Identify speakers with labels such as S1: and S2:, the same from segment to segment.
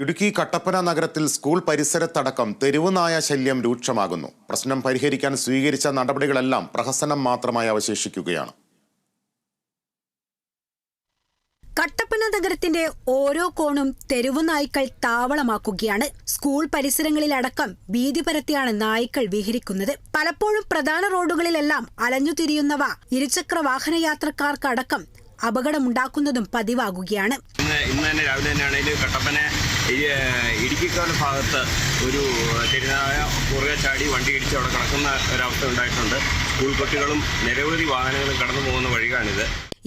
S1: ഇടുക്കി കട്ടപ്പന നഗരത്തിൽ സ്കൂൾ പരിസരത്തടക്കം തെരുവുനായ ശല്യം രൂക്ഷമാകുന്നു. പ്രശ്നം പരിഹരിക്കാൻ സ്വീകരിച്ച നടപടികളെല്ലാം പ്രഹസനം മാത്രമായി അവശേഷിക്കുകയാണ്.
S2: കട്ടപ്പന നഗരത്തിന്റെ ഓരോ കോണും തെരുവു നായ്ക്കൾ താവളമാക്കുകയാണ്. സ്കൂൾ പരിസരങ്ങളിലടക്കം ഭീതി പരത്തിയാണ് നായ്ക്കൾ വിഹരിക്കുന്നത്. പലപ്പോഴും പ്രധാന റോഡുകളിലെല്ലാം അലഞ്ഞുതിരിയുന്നവ ഇരുചക്ര വാഹന യാത്രക്കാർക്കടക്കം അപകടമുണ്ടാക്കുന്നതും പതിവാകുകയാണ്.
S3: ഇന്ന് തന്നെ രാവിലെ തന്നെയാണെങ്കിൽ കട്ടപ്പന ഇടുക്കിക്കാട് ഭാഗത്ത് ഒരു തെരുനായ കുറുകെ ചാടി വണ്ടി ഇടിച്ച് അവിടെ കിടക്കുന്ന ഒരവസ്ഥ ഉണ്ടായിട്ടുണ്ട്. സ്കൂൾ കുട്ടികളും നിരവധി വാഹനങ്ങളും കടന്നു പോകുന്ന വഴിയാണിത്.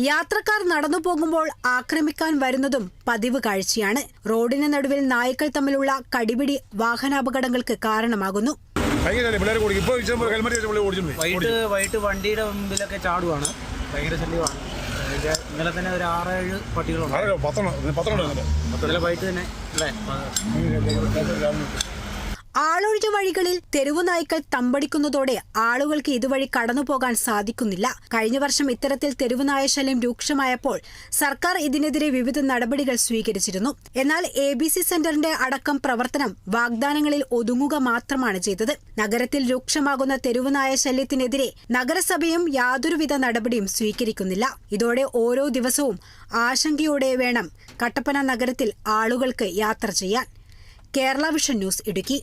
S2: യാത്രക്കാർ നടന്നു പോകുമ്പോൾ ആക്രമിക്കാൻ വരുന്നതും പതിവ് കാഴ്ചയാണ്. റോഡിന് നടുവിൽ നായ്ക്കൾ തമ്മിലുള്ള കടിപിടി വാഹനാപകടങ്ങൾക്ക് കാരണമാകുന്നു.
S4: വൈകിട്ട് വൈകിട്ട് വണ്ടിയുടെ മുമ്പിലൊക്കെ ചാടുവാണ്. ഭയങ്കര ശല്യമാണ്. ഇന്നലെ തന്നെ ഒരു ആറേഴ് പട്ടികളുണ്ട്.
S5: പത്തെണ്ണം. പത്തെണ്ണം
S4: ഇന്നലെ. വൈകിട്ട് തന്നെ അല്ലേ?
S2: ആളൊഴിഞ്ഞ വഴികളിൽ തെരുവു നായ്ക്കൾ തമ്പടിക്കുന്നതോടെ ആളുകൾക്ക് ഇതുവഴി കടന്നുപോകാൻ സാധിക്കുന്നില്ല. കഴിഞ്ഞ വർഷം ഇത്തരത്തിൽ തെരുവുനായ ശല്യം രൂക്ഷമായപ്പോൾ സർക്കാർ ഇതിനെതിരെ വിവിധ നടപടികൾ സ്വീകരിച്ചിരുന്നു. എന്നാൽ എ ബി സി സെന്ററിന്റെ അടക്കം പ്രവർത്തനം വാഗ്ദാനങ്ങളിൽ ഒതുങ്ങുക മാത്രമാണ് ചെയ്തത്. നഗരത്തിൽ രൂക്ഷമാകുന്ന തെരുവുനായ ശല്യത്തിനെതിരെ നഗരസഭയും യാതൊരുവിധ നടപടിയും സ്വീകരിക്കുന്നില്ല. ഇതോടെ ഓരോ ദിവസവും ആശങ്കയോടെ വേണം കട്ടപ്പന നഗരത്തിൽ ആളുകൾക്ക് യാത്ര ചെയ്യാൻ. Kerala vision news Idukki.